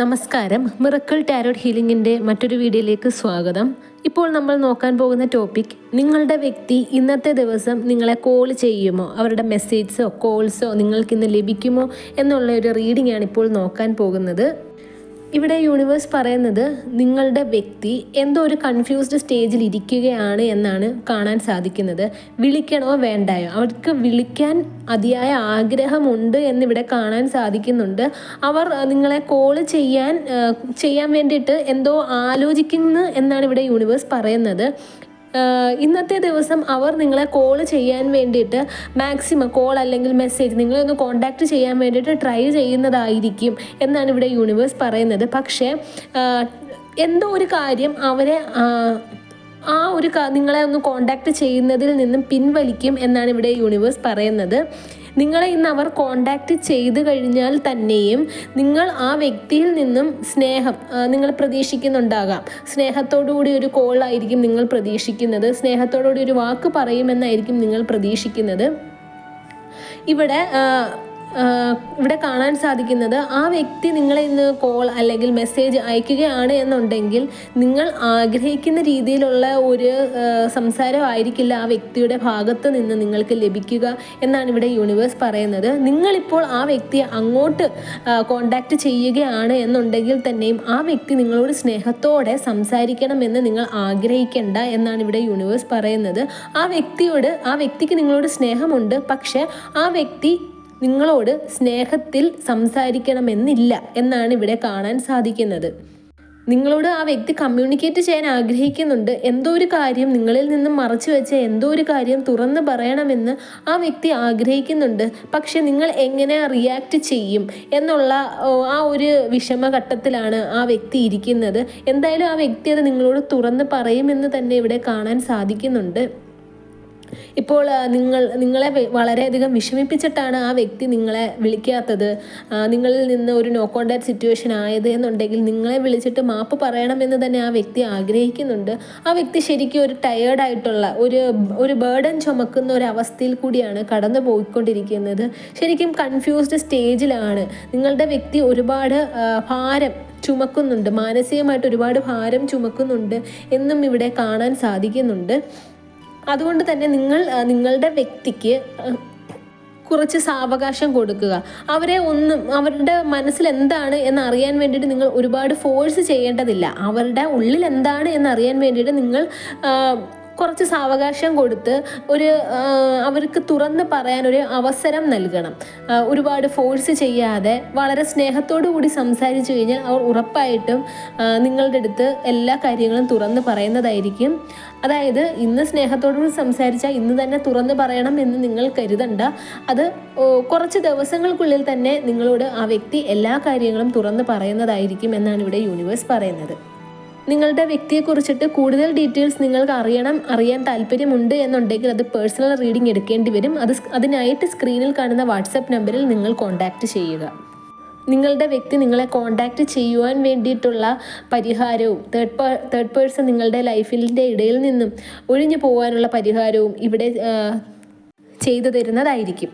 നമസ്കാരം. Miracle tarot ഹീലിംഗിന്റെ മറ്റൊരു വീഡിയോയിലേക്ക് സ്വാഗതം. ഇപ്പോൾ നമ്മൾ നോക്കാൻ പോകുന്ന ടോപ്പിക് നിങ്ങളുടെ വ്യക്തി ഇന്നത്തെ ദിവസം നിങ്ങളെ കോൾ ചെയ്യുമോ? അവരുടെ മെസ്സേജ്സോ കോൾസോ നിങ്ങൾക്ക് ഇന്ന് ലഭിക്കുമോ? എന്നുള്ള ഒരു റീഡിംഗ് ആണ് ഇപ്പോൾ നോക്കാൻ പോകുന്നത്. ഇവിടെ യൂണിവേഴ്സ് പറയുന്നത് നിങ്ങളുടെ വ്യക്തി എന്തോ ഒരു കൺഫ്യൂസ്ഡ് സ്റ്റേജിൽ ഇരിക്കുകയാണ് എന്നാണ് കാണാൻ സാധിക്കുന്നത്. വിളിക്കണോ വേണ്ടായോ? അവർക്ക് വിളിക്കാൻ അതിയായ ആഗ്രഹമുണ്ട് എന്നിവിടെ കാണാൻ സാധിക്കുന്നുണ്ട്. അവർ നിങ്ങളെ കോൾ ചെയ്യാൻ ചെയ്യാൻ വേണ്ടിയിട്ട് എന്തോ ആലോചിക്കുന്നു എന്നാണ് ഇവിടെ യൂണിവേഴ്സ് പറയുന്നത്. ഇന്നത്തെ ദിവസം അവർ നിങ്ങളെ കോൾ ചെയ്യാൻ വേണ്ടിയിട്ട് മാക്സിമം കോൾ അല്ലെങ്കിൽ മെസ്സേജ് നിങ്ങളെ ഒന്ന് കോണ്ടാക്ട് ചെയ്യാൻ വേണ്ടിയിട്ട് ട്രൈ ചെയ്യുന്നതായിരിക്കും എന്നാണ് ഇവിടെ യൂണിവേഴ്സ് പറയുന്നത്. പക്ഷേ എന്തോ ഒരു കാര്യം അവരെ ആ ഒരു നിങ്ങളെ ഒന്ന് കോണ്ടാക്ട് ചെയ്യുന്നതിൽ നിന്നും പിൻവലിക്കും എന്നാണ് ഇവിടെ യൂണിവേഴ്സ് പറയുന്നത്. നിങ്ങളെ ഇന്ന് അവർ കോണ്ടാക്ട് ചെയ്തു കഴിഞ്ഞാൽ തന്നെയും നിങ്ങൾ ആ വ്യക്തിയിൽ നിന്നും സ്നേഹം നിങ്ങൾ പ്രതീക്ഷിക്കുന്നുണ്ടാകാം. സ്നേഹത്തോടുകൂടി ഒരു കോൾ ആയിരിക്കും നിങ്ങൾ പ്രതീക്ഷിക്കുന്നത്. സ്നേഹത്തോടുകൂടി ഒരു വാക്ക് പറയുമെന്നായിരിക്കും നിങ്ങൾ പ്രതീക്ഷിക്കുന്നത്. ഇവിടെ ഇവിടെ കാണാൻ സാധിക്കുന്നത് ആ വ്യക്തി നിങ്ങളെ ഇന്ന് കോൾ അല്ലെങ്കിൽ മെസ്സേജ് അയക്കുകയാണ് എന്നുണ്ടെങ്കിൽ നിങ്ങൾ ആഗ്രഹിക്കുന്ന രീതിയിലുള്ള ഒരു സംസാരമായിരിക്കില്ല ആ വ്യക്തിയുടെ ഭാഗത്ത് നിന്ന് നിങ്ങൾക്ക് ലഭിക്കുക എന്നാണ് ഇവിടെ യൂണിവേഴ്സ് പറയുന്നത്. നിങ്ങളിപ്പോൾ ആ വ്യക്തിയെ അങ്ങോട്ട് കോണ്ടാക്ട് ചെയ്യുകയാണ് എന്നുണ്ടെങ്കിൽ തന്നെയും ആ വ്യക്തി നിങ്ങളോട് സ്നേഹത്തോടെ സംസാരിക്കണമെന്ന് നിങ്ങൾ ആഗ്രഹിക്കേണ്ട എന്നാണ് ഇവിടെ യൂണിവേഴ്സ് പറയുന്നത്. ആ വ്യക്തിയോട് ആ വ്യക്തിക്ക് നിങ്ങളോട് സ്നേഹമുണ്ട്. പക്ഷേ ആ വ്യക്തി നിങ്ങളോട് സ്നേഹത്തിൽ സംസാരിക്കണമെന്നില്ല എന്നാണ് ഇവിടെ കാണാൻ സാധിക്കുന്നത്. നിങ്ങളോട് ആ വ്യക്തി കമ്മ്യൂണിക്കേറ്റ് ചെയ്യാൻ ആഗ്രഹിക്കുന്നുണ്ട്. എന്തോ ഒരു കാര്യം നിങ്ങളിൽ നിന്നും മറച്ചു വെച്ച എന്തോ ഒരു കാര്യം തുറന്ന് പറയണമെന്ന് ആ വ്യക്തി ആഗ്രഹിക്കുന്നുണ്ട്. പക്ഷെ നിങ്ങൾ എങ്ങനെ റിയാക്ട് ചെയ്യും എന്നുള്ള ആ ഒരു വിഷമഘട്ടത്തിലാണ് ആ വ്യക്തി ഇരിക്കുന്നത്. എന്തായാലും ആ വ്യക്തി അത് നിങ്ങളോട് തുറന്ന് പറയുമെന്ന് തന്നെ ഇവിടെ കാണാൻ സാധിക്കുന്നുണ്ട്. ഇപ്പോൾ നിങ്ങൾ നിങ്ങളെ വളരെയധികം വിഷമിപ്പിച്ചിട്ടാണ് ആ വ്യക്തി നിങ്ങളെ വിളിക്കാത്തത്. നിങ്ങളിൽ നിന്ന് ഒരു നോ കോണ്ടാക്ട് സിറ്റുവേഷൻ ആയത് എന്നുണ്ടെങ്കിൽ നിങ്ങളെ വിളിച്ചിട്ട് മാപ്പ് പറയണമെന്ന് തന്നെ ആ വ്യക്തി ആഗ്രഹിക്കുന്നുണ്ട്. ആ വ്യക്തി ശരിക്കും ഒരു ടയേർഡായിട്ടുള്ള ഒരു ഒരു ബേർഡൻ ചുമക്കുന്ന ഒരു അവസ്ഥയിൽ കൂടിയാണ് കടന്നു പോയിക്കൊണ്ടിരിക്കുന്നത്. ശരിക്കും കൺഫ്യൂസ്ഡ് സ്റ്റേജിലാണ് നിങ്ങളുടെ വ്യക്തി ഒരുപാട് ഭാരം ചുമക്കുന്നുണ്ട്. മാനസികമായിട്ട് ഒരുപാട് ഭാരം ചുമക്കുന്നുണ്ട് എന്നും ഇവിടെ കാണാൻ സാധിക്കുന്നുണ്ട്. അതുകൊണ്ട് തന്നെ നിങ്ങൾ നിങ്ങളുടെ വ്യക്തിക്ക് കുറച്ച് സാവകാശം കൊടുക്കുക. അവരെ ഒന്നും അവരുടെ മനസ്സിൽ എന്താണ് എന്ന് അറിയാൻ വേണ്ടിയിട്ട് നിങ്ങൾ ഒരുപാട് ഫോഴ്സ് ചെയ്യേണ്ടതില്ല. അവരുടെ ഉള്ളിൽ എന്താണ് എന്ന് അറിയാൻ വേണ്ടിയിട്ട് നിങ്ങൾ കുറച്ച് സാവകാശം കൊടുത്ത് ഒരു അവർക്ക് തുറന്ന് പറയാൻ ഒരു അവസരം നൽകണം. ഒരുപാട് ഫോഴ്സ് ചെയ്യാതെ വളരെ സ്നേഹത്തോടു കൂടി സംസാരിച്ചു കഴിഞ്ഞാൽ അവർ ഉറപ്പായിട്ടും നിങ്ങളുടെ അടുത്ത് എല്ലാ കാര്യങ്ങളും തുറന്ന് പറയുന്നതായിരിക്കും. അതായത് ഇന്ന് സ്നേഹത്തോടു കൂടി സംസാരിച്ചാൽ ഇന്ന് തന്നെ തുറന്ന് പറയണം എന്ന് നിങ്ങൾ കരുതണ്ട. അത് കുറച്ച് ദിവസങ്ങൾക്കുള്ളിൽ തന്നെ നിങ്ങളോട് ആ വ്യക്തി എല്ലാ കാര്യങ്ങളും തുറന്ന് പറയുന്നതായിരിക്കും എന്നാണ് ഇവിടെ യൂണിവേഴ്സ് പറയുന്നത്. നിങ്ങളുടെ വ്യക്തിയെ കുറിച്ചിട്ട് കൂടുതൽ ഡീറ്റെയിൽസ് നിങ്ങൾക്ക് അറിയണം അറിയാൻ താല്പര്യമുണ്ട് എന്നുണ്ടെങ്കിൽ അത് പേഴ്സണൽ റീഡിംഗ് എടുക്കേണ്ടി വരും. അത് അതിനായിട്ട് സ്ക്രീനിൽ കാണുന്ന വാട്സപ്പ് നമ്പറിൽ നിങ്ങൾ കോൺടാക്റ്റ് ചെയ്യുക. നിങ്ങളുടെ വ്യക്തി നിങ്ങളെ കോൺടാക്റ്റ് ചെയ്യുവാൻ വേണ്ടിയിട്ടുള്ള പരിഹാരവും തേർഡ് തേർഡ് പേഴ്സൺ നിങ്ങളുടെ ലൈഫിന്റെ ഇടയിൽ നിന്നും ഒഴിഞ്ഞു പോകാനുള്ള പരിഹാരവും ഇവിടെ ചെയ്തു തരുന്നതായിരിക്കും.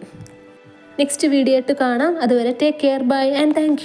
നെക്സ്റ്റ് വീഡിയോ ആയിട്ട് കാണാം. അതുവരെ take care bye and thank